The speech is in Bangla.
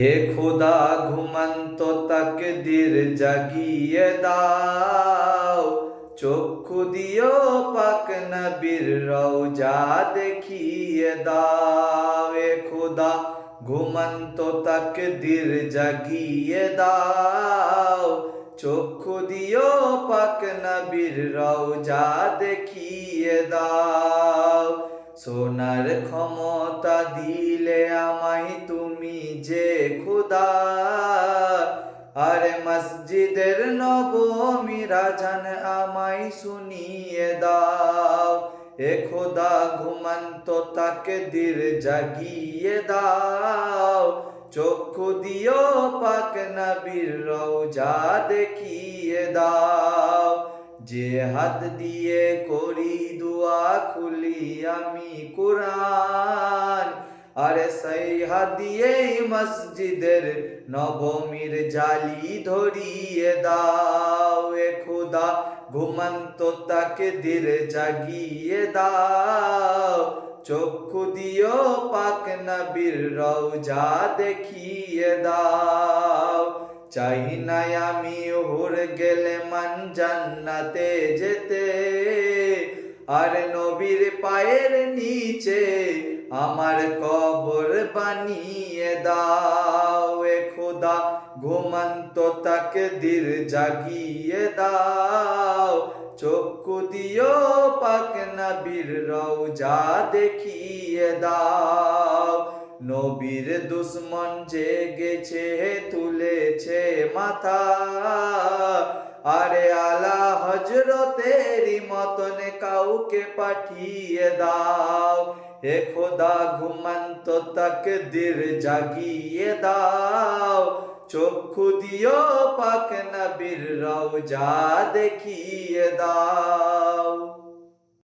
হে খোদা, ঘুমন্ত তাকদির জাগিয়ে দাও। চক্ষু দিও পাক নবীর রওজা দেখিয়ে দাও। এ খোদা, ঘুমন্ত তাকদির জাগিয়ে দাও। চক্ষু দিও পাক নবীর রওজা দেখিয়ে দাও। সোনার ক্ষমতা দিলে আমায় তুমি যে খুদা আরে মসজিদের নবমী রাজান আমায় শুনিয়ে দাও। এ খোদা ঘুমন্ত তাকে দির জাগিয়ে দাও। চক্ষু দিও পাক নবীর রওজা দেখিয়ে দাও। যে হাত দিয়ে করি দুয়া খুলি আমি কোরআন। সেই মসজিদের নবমীর জালি ধরিয়ে দাও এ খুদা, ঘুমন্ত তাকে দির জাগিয়ে দাও। চক্ষু দিও পাক নবীর রওজা দেখিয়ে দাও। চাই না আমি হুর গেলে মান জান্নাতে যেতে। আর নবীর পায়ের নিচে আমার কবর বানিয়ে দাও। এ খোদা, ঘুমন্ত তাকে দির জাগিয়ে দাও। চক্ষু দিও পাক নবীর রওজা দেখিয়ে দাও। নবীর দুশ্মন জেগেছে, তুলেছে মাথা। হজরতেরই মতন কাউকে পাঠিয়ে দাও। হে খোদা, ঘুমন্ত তক দির জাগিয়ে দাও। চক্ষু দিও পাক নবীর রওজা দেখিয়ে দাও।